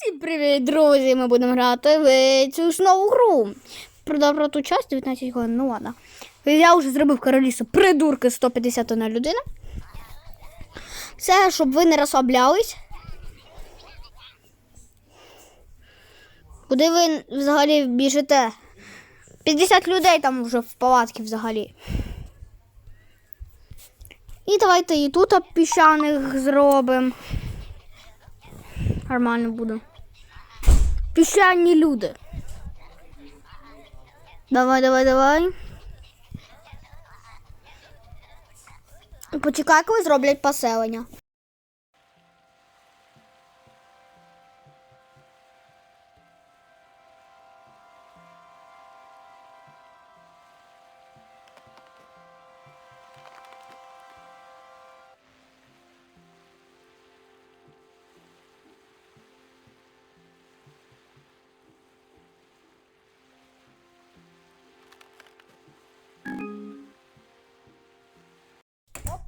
Всім привіт, друзі! Ми будемо грати в цю ж нову гру. Продав ту час 19 годин, ну ладно. Я вже зробив королісу придурки 151 людина. Це, щоб ви не розслаблялись. Куди ви взагалі біжите? 50 людей там вже в палатці взагалі. І давайте і тут піщаних зробимо. Нормально буде. Піщані люди. Давай, давай, давай. Почекай, коли зроблять поселення.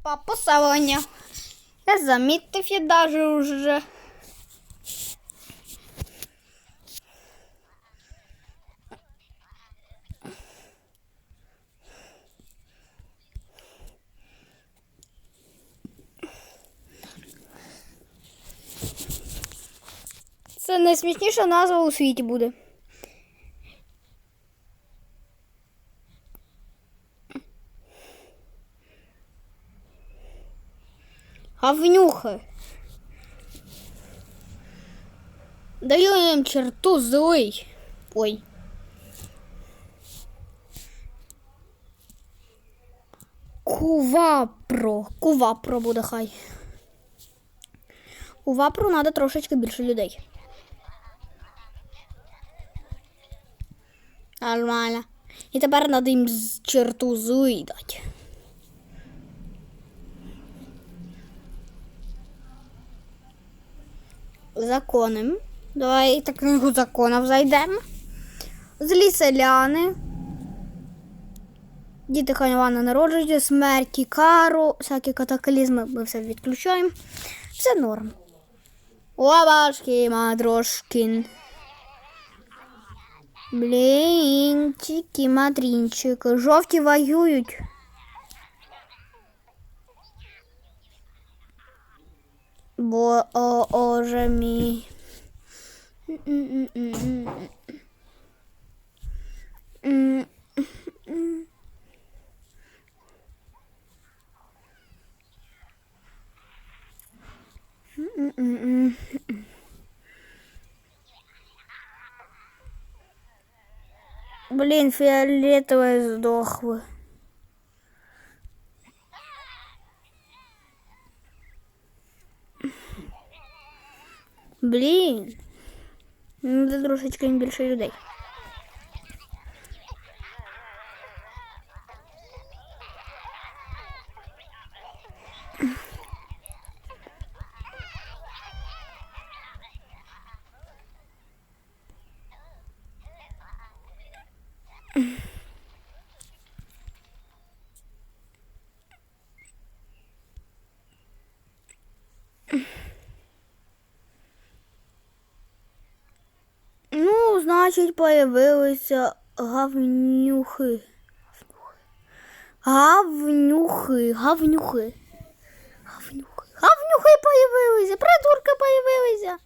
Опа, поселення. Я замітив я даже уже. Це найсмішніша назва у світі буде. Говнюха. Даю їм черту злий. Ой. Кувапро. Кувапро буде хай. У Вапру треба трошечки більше людей. Нормально. І тепер треба їм черту злий дати. Законом. Давай так книгу законів зайдемо. Злі селяни. Діти Ханівана народження, смерті, кару, всякі катаклізми ми все відключаємо. Все норм. Лавашки, Матрошкін. Блінчики, матрінчики. Жовті воюють. Бо о, оже мій. Блін, фіолетове здохло. Блін. Ну, це трошечки більше людей. Ну, значить, появилися гавнюхи. Гавнюхи. Гавнюхи. Гавнюхи. Гавнюхи появилися. Придурки появилися.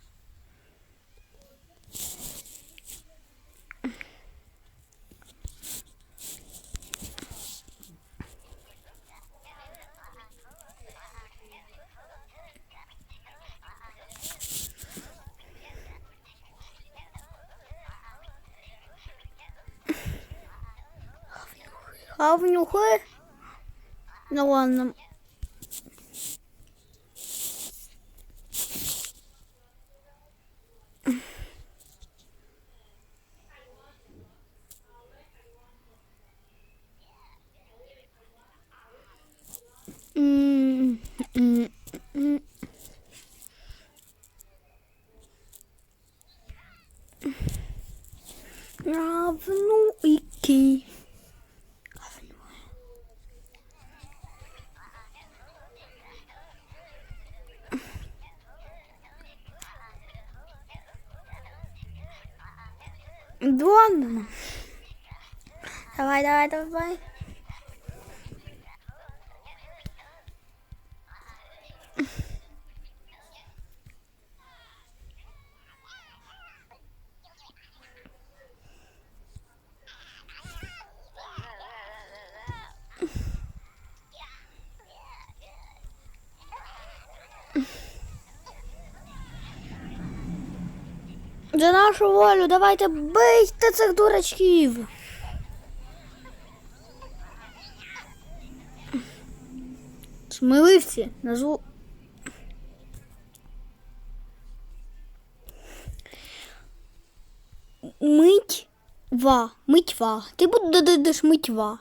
Гавнюхи. Ну ладно. Ладно. Давай, давай, давай. За нашу волю, давайте бийте цих дурачків. Сміливці назву. Митьва. Митьва. Ти будеш митьва.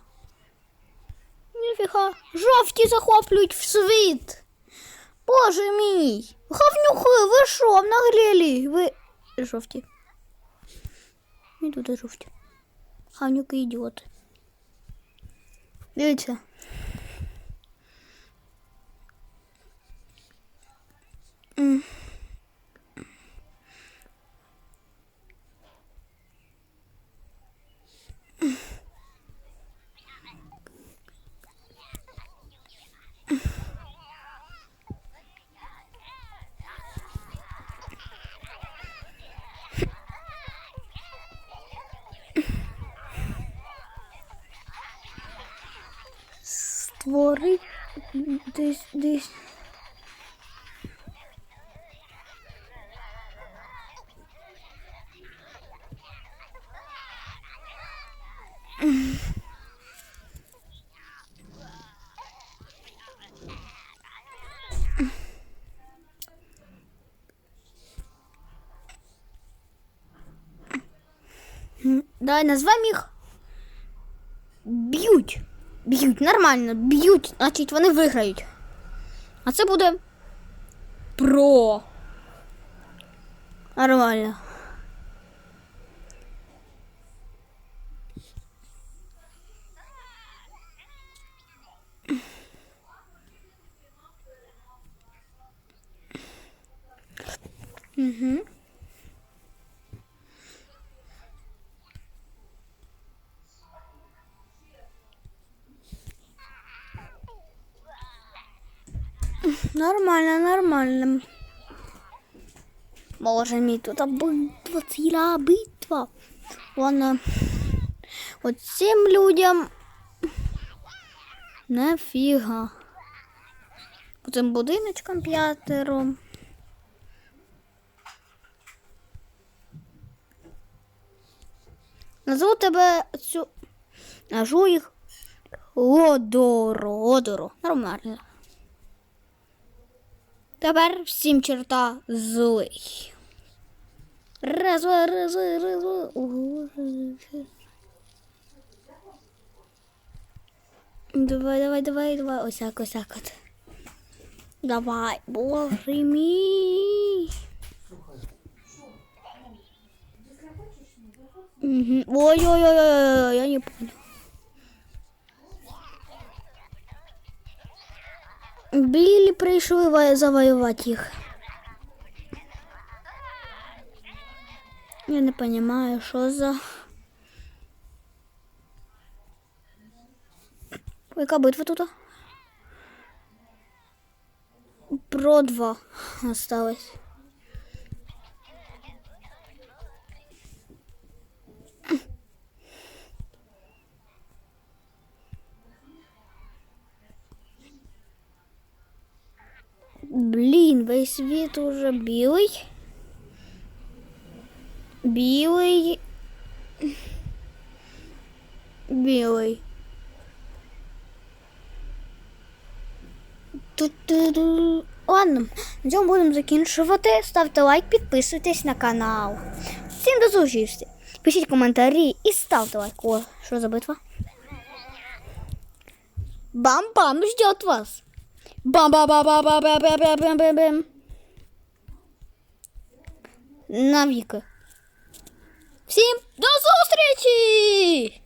Ніфіга. Жовті захоплюють в світ. Боже мій. Говнюхи, ви що, нагрілі? Ви жовті. І ну, тут жовті. Ханюк і ідіот. Дивіться. Mm. Створи десь десь. Давай назвемо їх. Б'ють. Б'ють, нормально, б'ють, значить вони виграють. А це буде про. Нормально. Угу. Нормально, нормально. Боже мій, тут битва, ціла битва. Вона от цим людям нафіга. По цим будиночкам п'ятеро. Назву тебе цю. Нажу їх Одоро, Одоро. Нормально. Тепер всім черта злий. Раз, два, раз. Давай, давай, давай, давай. Ось так, ось так от. Давай, боже мій. Ой-ой-ой, я не понял. Білі прийшли ва- завоювати їх. Я не розумію, що за. Яка битва тут? Про два осталось. Блін, весь світ уже білий. Білий. Білий. Ладно, на цьому будемо закінчувати. Ставте лайк, підписуйтесь на канал. Всім до зустрічі. Пишіть коментарі і ставте лайк. О, що за битва? Бам-бам ждет вас. Бам-ба-ба-ба-ба-ба-ба-ба-ба-бам. Навіки. Всім до зустрічі!